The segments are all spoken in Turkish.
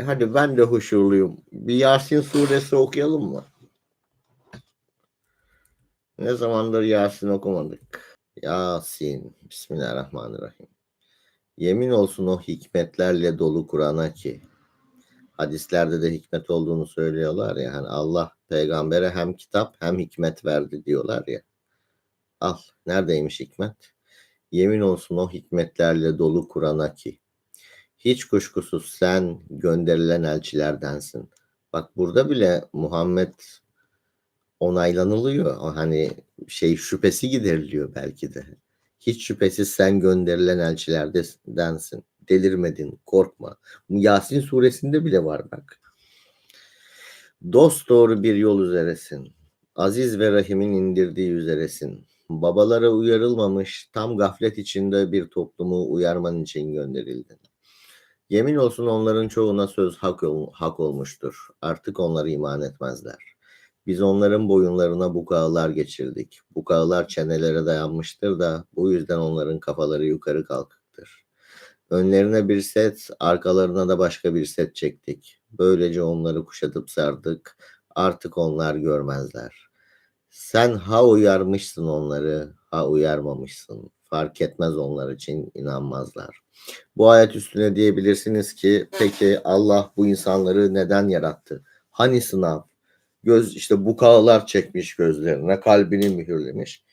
E hadi ben de huşurluyum. Bir Yasin suresi okuyalım mı? Ne zamandır Yasin okumadık. Yasin. Bismillahirrahmanirrahim. Yemin olsun o hikmetlerle dolu Kur'an'a ki hadislerde de hikmet olduğunu söylüyorlar ya. Hani Allah peygambere hem kitap hem hikmet verdi diyorlar ya. Al. Neredeymiş hikmet? Yemin olsun o hikmetlerle dolu Kur'an'a ki. Hiç kuşkusuz sen gönderilen elçilerdensin. Bak burada bile Muhammed onaylanılıyor. Hani şey şüphesi gideriliyor belki de. Hiç şüphesiz sen gönderilen elçilerdensin. Delirmedin, korkma. Yasin suresinde bile var bak. Dost doğru bir yol üzeresin. Aziz ve Rahim'in indirdiği üzeresin. Babalara uyarılmamış, tam gaflet içinde bir toplumu uyarman için gönderildin. Yemin olsun onların çoğuna söz hak, ol- hak olmuştur. Artık onlar iman etmezler. Biz onların boyunlarına bukağılar geçirdik. Bukağılar çenelere dayanmıştır da bu yüzden onların kafaları yukarı kalkıktır. Önlerine bir set, arkalarına da başka bir set çektik. Böylece onları kuşatıp sardık. Artık onlar görmezler. Sen ha uyarmışsın onları, ha uyarmamışsın. Fark etmez onlar için inanmazlar. Bu ayet üstüne diyebilirsiniz ki peki Allah bu insanları neden yarattı? Hani sınav? Göz işte bukağılar çekmiş gözlerine, kalbini mühürlemiş.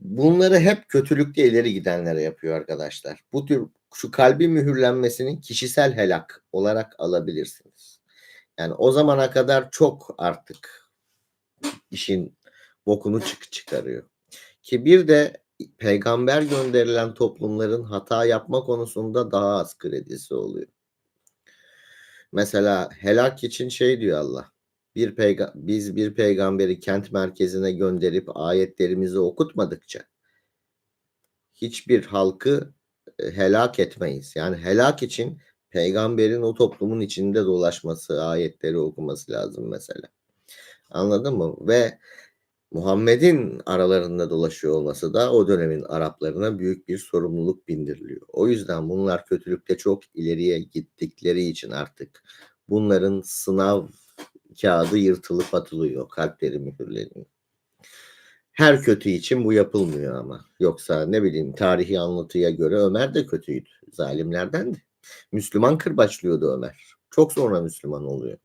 Bunları hep kötülükte ileri gidenlere yapıyor arkadaşlar. Bu tür şu kalbi mühürlenmesini kişisel helak olarak alabilirsiniz. Yani o zamana kadar çok artık işin bokunu çık çıkarıyor. Ki bir de peygamber gönderilen toplumların hata yapma konusunda daha az kredisi oluyor. Mesela helak için şey diyor Allah. Bir peyga- biz bir peygamberi kent merkezine gönderip ayetlerimizi okutmadıkça hiçbir halkı e, helak etmeyiz. Yani helak için peygamberin o toplumun içinde dolaşması, ayetleri okuması lazım mesela. Anladın mı? Ve Muhammed'in aralarında dolaşıyor olması da o dönemin Araplarına büyük bir sorumluluk bindiriliyor. O yüzden bunlar kötülükte çok ileriye gittikleri için artık bunların sınav kağıdı yırtılıp atılıyor, kalpleri mühürleniyor. Her kötü için bu yapılmıyor ama. Yoksa ne bileyim tarihi anlatıya göre Ömer de kötüydü. Zalimlerdendi. Müslüman kırbaçlıyordu Ömer. Çok sonra Müslüman oluyor.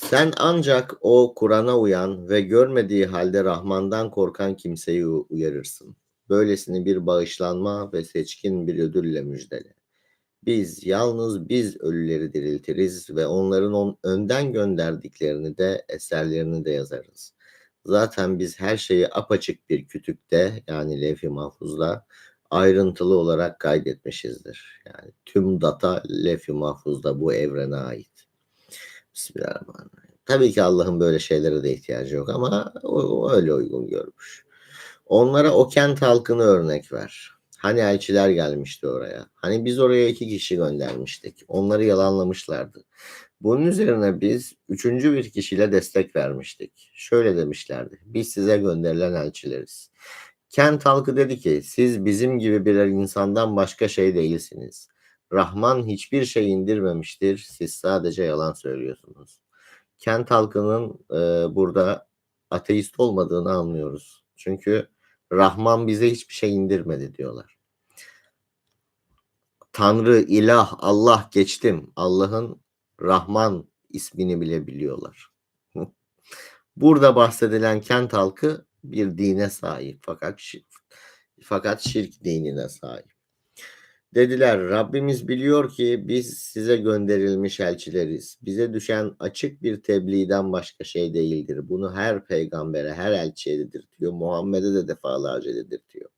Sen ancak o Kur'an'a uyan ve görmediği halde Rahman'dan korkan kimseyi uyarırsın. Böylesini bir bağışlanma ve seçkin bir ödülle müjdele. Biz yalnız biz ölüleri diriltiriz ve onların on, önden gönderdiklerini de eserlerini de yazarız. Zaten biz her şeyi apaçık bir kütükte yani levh-i mahfuzda ayrıntılı olarak kaydetmişizdir. Yani tüm data levh-i mahfuzda bu evrene ait. Bismillahirrahmanirrahim. Tabii ki Allah'ın böyle şeylere de ihtiyacı yok ama o, o öyle uygun görmüş. Onlara o kent halkını örnek ver. Hani elçiler gelmişti oraya. Hani biz oraya iki kişi göndermiştik. Onları yalanlamışlardı. Bunun üzerine biz üçüncü bir kişiyle destek vermiştik. Şöyle demişlerdi. Biz size gönderilen elçileriz. Kent halkı dedi ki siz bizim gibi birer insandan başka şey değilsiniz. Rahman hiçbir şey indirmemiştir. Siz sadece yalan söylüyorsunuz. Kent halkının e, burada ateist olmadığını anlıyoruz. Çünkü Rahman bize hiçbir şey indirmedi diyorlar. Tanrı, ilah, Allah geçtim. Allah'ın Rahman ismini bile biliyorlar. Burada bahsedilen kent halkı bir dine sahip fakat şirk, fakat şirk dinine sahip. Dediler Rabbimiz biliyor ki biz size gönderilmiş elçileriz. Bize düşen açık bir tebliğden başka şey değildir. Bunu her peygambere, her elçiye dedirtiyor. Muhammed'e de defalarca dedirtiyor.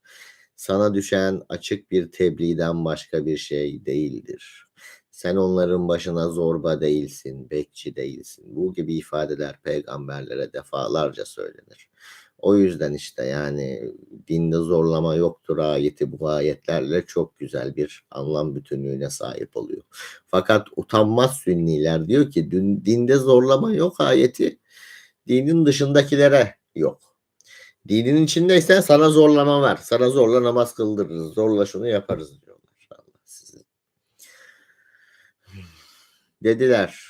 Sana düşen açık bir tebliğden başka bir şey değildir. Sen onların başına zorba değilsin, bekçi değilsin. Bu gibi ifadeler peygamberlere defalarca söylenir. O yüzden işte yani dinde zorlama yoktur ayeti bu ayetlerle çok güzel bir anlam bütünlüğüne sahip oluyor. Fakat utanmaz sünniler diyor ki dinde zorlama yok ayeti dinin dışındakilere yok. Dinin içindeysen sana zorlama var. Sana zorla namaz kıldırırız. Zorla şunu yaparız diyorlar. Allah sizi. Dediler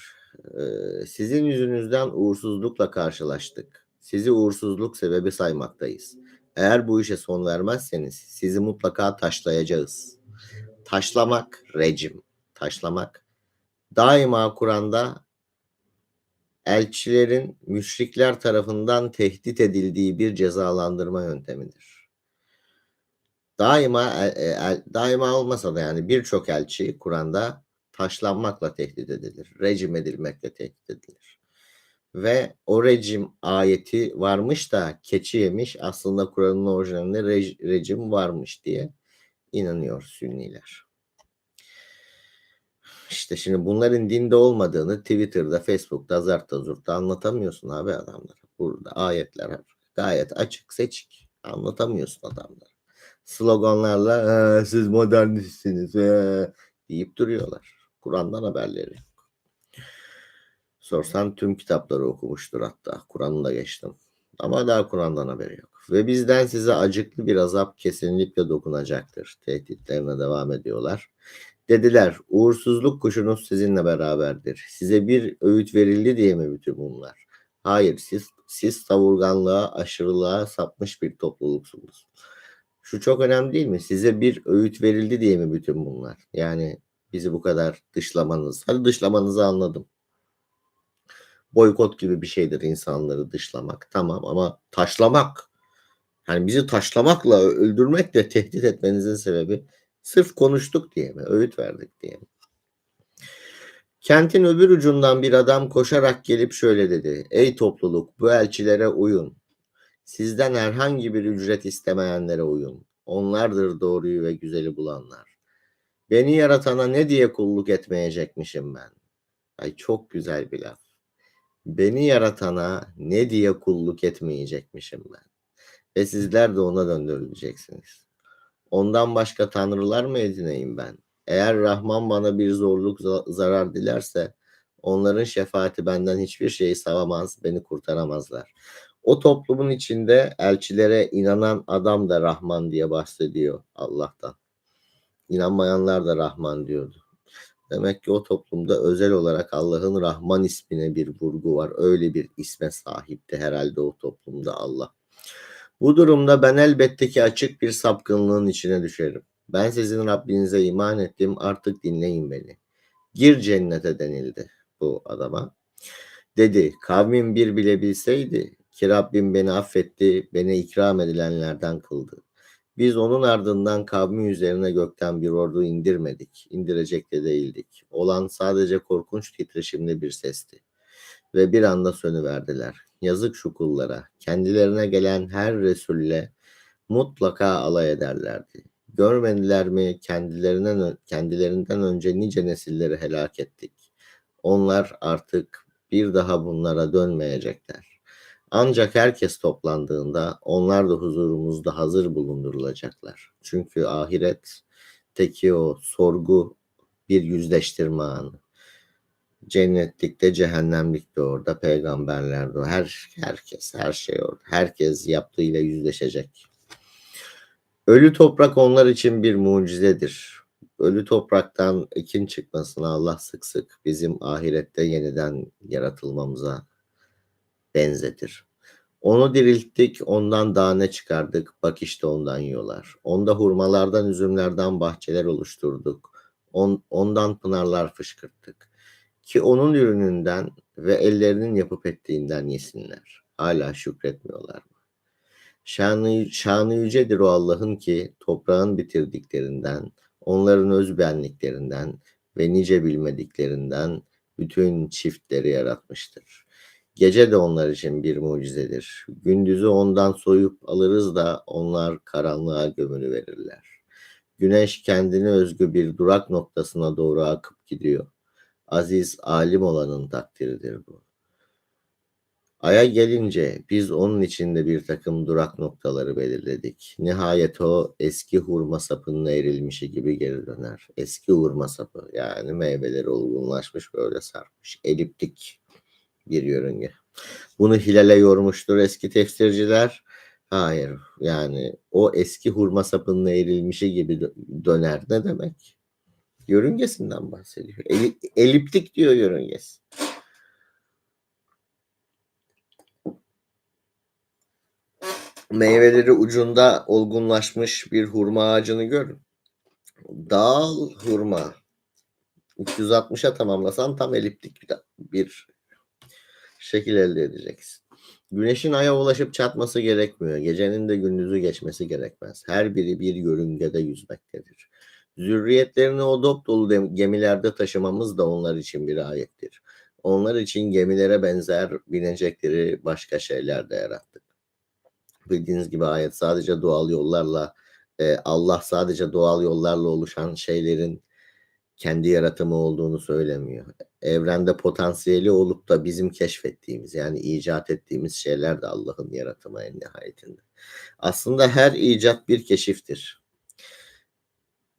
"Ee, sizin yüzünüzden uğursuzlukla karşılaştık. Sizi uğursuzluk sebebi saymaktayız. Eğer bu işe son vermezseniz sizi mutlaka taşlayacağız. Taşlamak rejim. Taşlamak daima Kur'an'da elçilerin müşrikler tarafından tehdit edildiği bir cezalandırma yöntemidir. Daima el- el- daima olmasa da yani birçok elçi Kur'an'da taşlanmakla tehdit edilir. Rejim edilmekle tehdit edilir. Ve o rejim ayeti varmış da keçi yemiş aslında Kur'an'ın orijinalinde rej- rejim varmış diye inanıyor Sünniler. İşte şimdi bunların dinde olmadığını Twitter'da, Facebook'ta, zartta zurtta anlatamıyorsun abi adamlara. Burada ayetler gayet açık seçik. Anlatamıyorsun adamlara. Sloganlarla "Ee, siz modernistsiniz ee," deyip duruyorlar. Kur'an'dan haberleri. Sorsan tüm kitapları okumuştur hatta. Kur'an'ı da geçtim. Ama daha Kur'an'dan haberi yok. Ve bizden size acıklı bir azap kesinlikle dokunacaktır. Tehditlerine devam ediyorlar. Dediler uğursuzluk kuşunuz sizinle beraberdir. Size bir öğüt verildi diye mi bütün bunlar? Hayır siz, siz savurganlığa, aşırılığa sapmış bir topluluksunuz. Şu çok önemli değil mi? Size bir öğüt verildi diye mi bütün bunlar? Yani bizi bu kadar dışlamanız. Hadi dışlamanızı anladım. Boykot gibi bir şeydir insanları dışlamak. Tamam ama taşlamak. Yani bizi taşlamakla, öldürmekle tehdit etmenizin sebebi sırf konuştuk diye mi? Öğüt verdik diye mi? Kentin öbür ucundan bir adam koşarak gelip şöyle dedi. Ey topluluk bu elçilere uyun. Sizden herhangi bir ücret istemeyenlere uyun. Onlardır doğruyu ve güzeli bulanlar. Beni yaratana ne diye kulluk etmeyecekmişim ben? Ay çok güzel bir laf. Beni yaratana ne diye kulluk etmeyecekmişim ben. Ve sizler de ona döndürüleceksiniz. Ondan başka tanrılar mı edineyim ben? Eğer Rahman bana bir zorluk za- zarar dilerse onların şefaati benden hiçbir şeyi savamaz, beni kurtaramazlar. O toplumun içinde elçilere inanan adam da Rahman diye bahsediyor Allah'tan. İnanmayanlar da Rahman diyordu. Demek ki o toplumda özel olarak Allah'ın Rahman ismine bir vurgu var. Öyle bir isme sahipti herhalde o toplumda Allah. Bu durumda ben elbette ki açık bir sapkınlığın içine düşerim. Ben sizin Rabbinize iman ettim artık dinleyin beni. Gir cennete denildi bu adama. Dedi kavmin bir bile bilseydi ki Rabbim beni affetti, beni ikram edilenlerden kıldı. Biz onun ardından kavmi üzerine gökten bir ordu indirmedik, indirecek de değildik. Olan sadece korkunç titreşimli bir sesti. Ve bir anda sönüverdiler. Yazık şu kullara, kendilerine gelen her Resulle mutlaka alay ederlerdi. Görmediler mi kendilerinden, kendilerinden önce nice nesilleri helak ettik. Onlar artık bir daha bunlara dönmeyecekler. Ancak herkes toplandığında onlar da huzurumuzda hazır bulundurulacaklar. Çünkü ahiret teki o sorgu bir yüzleştirme anı. Cennetlikte, cehennemlikte orada, peygamberler de. Her, herkes, her şey orada. Herkes yaptığıyla yüzleşecek. Ölü toprak onlar için bir mucizedir. Ölü topraktan ekin çıkmasına Allah sık sık bizim ahirette yeniden yaratılmamıza benzetir. Onu dirilttik, ondan tane çıkardık, bak işte ondan yiyorlar. Onda hurmalardan, üzümlerden bahçeler oluşturduk. On, ondan pınarlar fışkırttık. Ki onun ürününden ve ellerinin yapıp ettiğinden yesinler. Hala şükretmiyorlar mı? Şanı, şanı yücedir o Allah'ın ki toprağın bitirdiklerinden, onların öz benliklerinden ve nice bilmediklerinden bütün çiftleri yaratmıştır. Gece de onlar için bir mucizedir. Gündüzü ondan soyup alırız da onlar karanlığa gömülü verirler. Güneş kendine özgü bir durak noktasına doğru akıp gidiyor. Aziz alim olanın takdiridir bu. Ay'a gelince biz onun içinde bir takım durak noktaları belirledik. Nihayet o eski hurma sapının eğrilmişi gibi geri döner. Eski hurma sapı yani meyveleri olgunlaşmış böyle sarmış. Eliptik bir yörünge. Bunu hilale yormuştur eski tefsirciler. Hayır yani o eski hurma sapının eğrilmişi gibi dö- döner ne demek? Yörüngesinden bahsediyor. Eli, eliptik diyor yörüngesi. Meyveleri ucunda olgunlaşmış bir hurma ağacını görün. Dal hurma. 360'a tamamlasan tam eliptik bir, bir şekil elde edeceksin. Güneşin aya ulaşıp çatması gerekmiyor. Gecenin de gündüzü geçmesi gerekmez. Her biri bir yörüngede yüzmektedir. Zürriyetlerini o dop dolu gemilerde taşımamız da onlar için bir ayettir. Onlar için gemilere benzer binecekleri başka şeyler de yarattık. Bildiğiniz gibi ayet sadece doğal yollarla e, Allah sadece doğal yollarla oluşan şeylerin kendi yaratımı olduğunu söylemiyor. Evrende potansiyeli olup da bizim keşfettiğimiz yani icat ettiğimiz şeyler de Allah'ın yaratımı en nihayetinde. Aslında her icat bir keşiftir.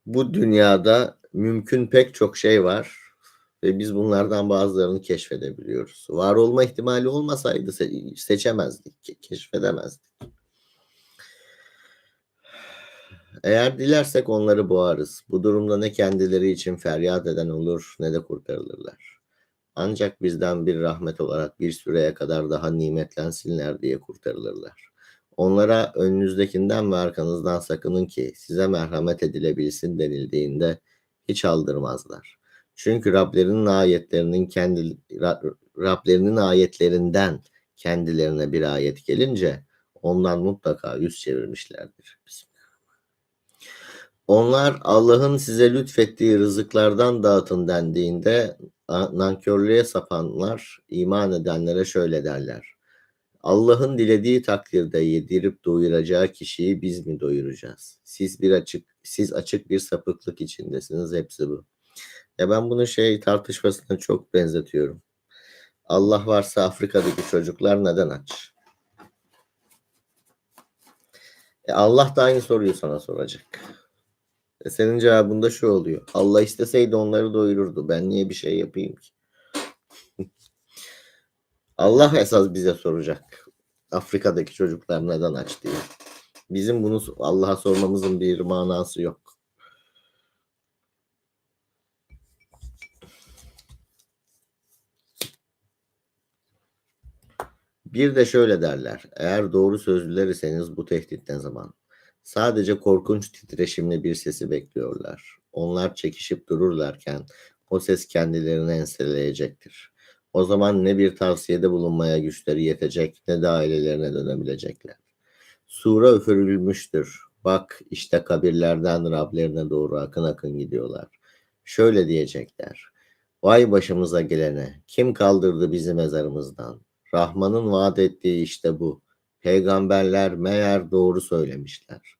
Bu dünyada mümkün pek çok şey var ve biz bunlardan bazılarını keşfedebiliyoruz. Var olma ihtimali olmasaydı seçemezdik, keşfedemezdik. Eğer dilersek onları boğarız. Bu durumda ne kendileri için feryat eden olur ne de kurtarılırlar. Ancak bizden bir rahmet olarak bir süreye kadar daha nimetlensinler diye kurtarılırlar. Onlara önünüzdekinden ve arkanızdan sakının ki size merhamet edilebilsin denildiğinde hiç aldırmazlar. Çünkü Rablerinin ayetlerinin kendi Rablerinin ayetlerinden kendilerine bir ayet gelince ondan mutlaka yüz çevirmişlerdir. Bizim. Onlar Allah'ın size lütfettiği rızıklardan dağıtın dendiğinde nankörlüğe sapanlar iman edenlere şöyle derler. Allah'ın dilediği takdirde yedirip doyuracağı kişiyi biz mi doyuracağız? Siz bir açık siz açık bir sapıklık içindesiniz hepsi bu. Ya ben bunu şey tartışmasına çok benzetiyorum. Allah varsa Afrika'daki çocuklar neden aç? E Allah da aynı soruyu sana soracak. E senin cevabında şu oluyor. Allah isteseydi onları doyururdu. Ben niye bir şey yapayım ki? Allah esas bize soracak. Afrika'daki çocuklar neden aç diye. Bizim bunu Allah'a sormamızın bir manası yok. Bir de şöyle derler. Eğer doğru sözlüler iseniz bu tehdit ne zaman? Sadece korkunç titreşimli bir sesi bekliyorlar. Onlar çekişip dururlarken o ses kendilerini enseleyecektir. O zaman ne bir tavsiyede bulunmaya güçleri yetecek ne de ailelerine dönebilecekler. Sura üfürülmüştür. Bak işte kabirlerden Rablerine doğru akın akın gidiyorlar. Şöyle diyecekler. Vay başımıza gelene. Kim kaldırdı bizi mezarımızdan? Rahman'ın vaat ettiği işte bu. Peygamberler meğer doğru söylemişler.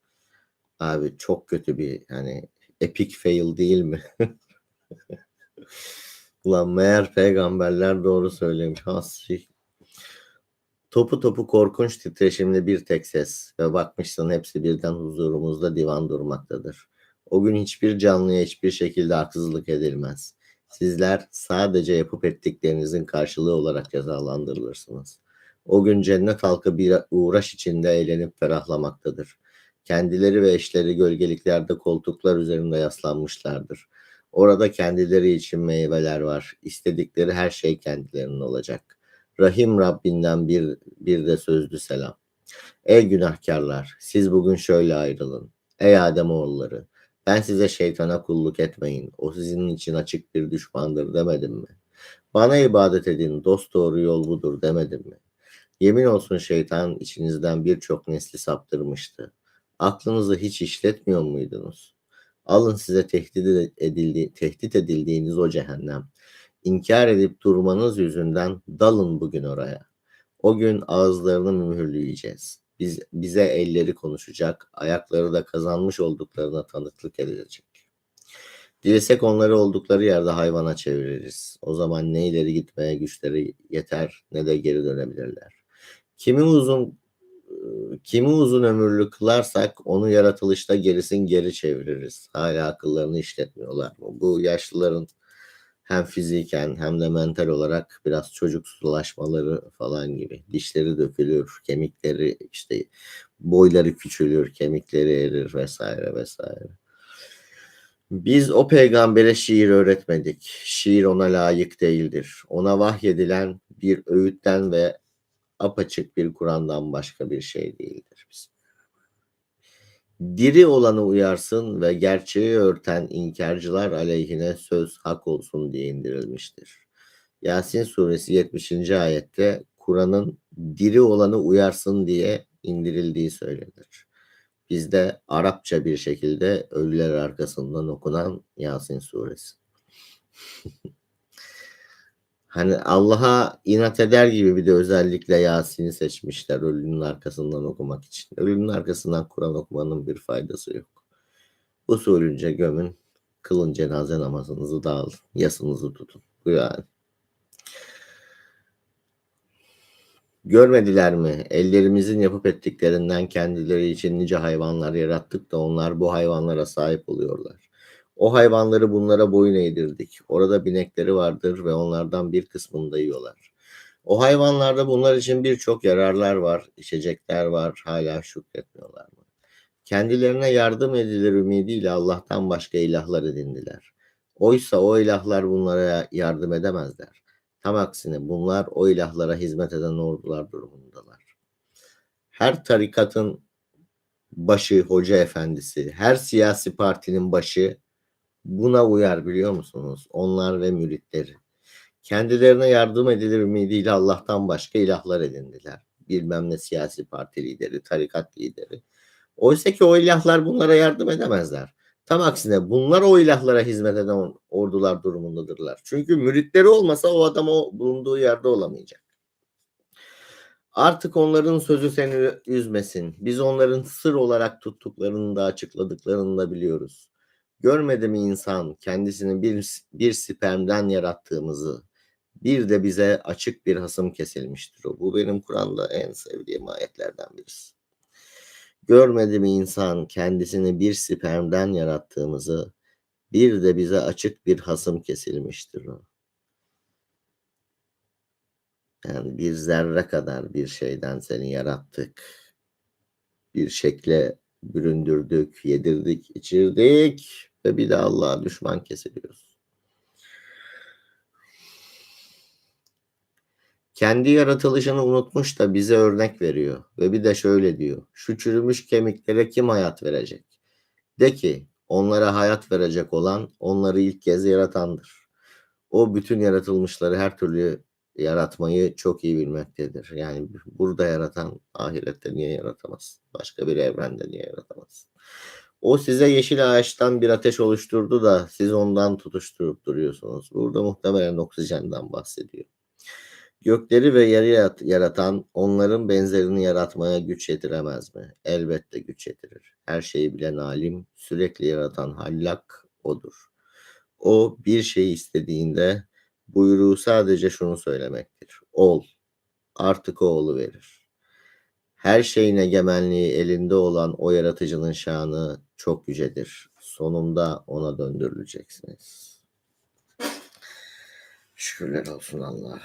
Abi çok kötü bir hani epic fail değil mi? Ulan meğer peygamberler doğru söylemiş. Hasri. Topu topu korkunç titreşimli bir tek ses ve bakmışsın hepsi birden huzurumuzda divan durmaktadır. O gün hiçbir canlıya hiçbir şekilde haksızlık edilmez. Sizler sadece yapıp ettiklerinizin karşılığı olarak cezalandırılırsınız. O gün cennet halkı bir uğraş içinde eğlenip ferahlamaktadır. Kendileri ve eşleri gölgeliklerde koltuklar üzerinde yaslanmışlardır. Orada kendileri için meyveler var. İstedikleri her şey kendilerinin olacak. Rahim Rabbinden bir, bir de sözlü selam. Ey günahkarlar, siz bugün şöyle ayrılın. Ey Adem oğulları, ben size şeytana kulluk etmeyin. O sizin için açık bir düşmandır demedim mi? Bana ibadet edin, dost doğru yol budur demedim mi? Yemin olsun şeytan içinizden birçok nesli saptırmıştı. Aklınızı hiç işletmiyor muydunuz? Alın size tehdit, edildi, tehdit edildiğiniz o cehennem. İnkar edip durmanız yüzünden dalın bugün oraya. O gün ağızlarını mühürleyeceğiz. Biz, bize elleri konuşacak, ayakları da kazanmış olduklarına tanıklık edecek. Dilesek onları oldukları yerde hayvana çeviririz. O zaman ne ileri gitmeye güçleri yeter ne de geri dönebilirler. Kimi uzun kimi uzun ömürlü kılarsak onu yaratılışta gerisin geri çeviririz. Hala akıllarını işletmiyorlar. Bu yaşlıların hem fiziken hem de mental olarak biraz çocuksulaşmaları falan gibi. Dişleri dökülür, kemikleri işte boyları küçülür, kemikleri erir vesaire vesaire. Biz o peygambere şiir öğretmedik. Şiir ona layık değildir. Ona vahyedilen bir öğütten ve apaçık bir Kur'an'dan başka bir şey değildir. Diri olanı uyarsın ve gerçeği örten inkarcılar aleyhine söz hak olsun diye indirilmiştir. Yasin suresi 70. ayette Kur'an'ın diri olanı uyarsın diye indirildiği söylenir. Bizde Arapça bir şekilde ölüler arkasından okunan Yasin suresi. hani Allah'a inat eder gibi bir de özellikle Yasin'i seçmişler ölünün arkasından okumak için. Ölünün arkasından Kur'an okumanın bir faydası yok. Usulünce gömün, kılın cenaze namazınızı dağılın, yasınızı tutun. Bu yani. Görmediler mi? Ellerimizin yapıp ettiklerinden kendileri için nice hayvanlar yarattık da onlar bu hayvanlara sahip oluyorlar. O hayvanları bunlara boyun eğdirdik. Orada binekleri vardır ve onlardan bir kısmını da yiyorlar. O hayvanlarda bunlar için birçok yararlar var, içecekler var. Hala şükretmiyorlar mı? Kendilerine yardım edilir ümidiyle Allah'tan başka ilahlar edindiler. Oysa o ilahlar bunlara yardım edemezler. Tam aksine bunlar o ilahlara hizmet eden ordular durumundalar. Her tarikatın başı hoca efendisi, her siyasi partinin başı buna uyar biliyor musunuz? Onlar ve müritleri. Kendilerine yardım edilir ümidiyle Allah'tan başka ilahlar edindiler. Bilmem ne siyasi parti lideri, tarikat lideri. Oysa ki o ilahlar bunlara yardım edemezler. Tam aksine bunlar o ilahlara hizmet eden ordular durumundadırlar. Çünkü müritleri olmasa o adam o bulunduğu yerde olamayacak. Artık onların sözü seni üzmesin. Biz onların sır olarak tuttuklarını da açıkladıklarını da biliyoruz. Görmedi mi insan kendisini bir, bir spermden yarattığımızı? Bir de bize açık bir hasım kesilmiştir o. Bu benim Kur'an'da en sevdiğim ayetlerden birisi. Görmedi mi insan kendisini bir spermden yarattığımızı? Bir de bize açık bir hasım kesilmiştir o. Yani bir zerre kadar bir şeyden seni yarattık. Bir şekle büründürdük, yedirdik, içirdik ve bir de Allah'a düşman kesiliyoruz. Kendi yaratılışını unutmuş da bize örnek veriyor ve bir de şöyle diyor. Şu çürümüş kemiklere kim hayat verecek? De ki onlara hayat verecek olan onları ilk kez yaratandır. O bütün yaratılmışları her türlü yaratmayı çok iyi bilmektedir. Yani burada yaratan ahirette niye yaratamaz? Başka bir evrende niye yaratamaz? O size yeşil ağaçtan bir ateş oluşturdu da siz ondan tutuşturup duruyorsunuz. Burada muhtemelen oksijenden bahsediyor. Gökleri ve yeri yaratan onların benzerini yaratmaya güç yetiremez mi? Elbette güç yetirir. Her şeyi bilen alim, sürekli yaratan hallak odur. O bir şey istediğinde buyruğu sadece şunu söylemektir. Ol. Artık o verir. Her şeyin egemenliği elinde olan o yaratıcının şanı çok yücedir. Sonunda ona döndürüleceksiniz. Şükürler olsun Allah.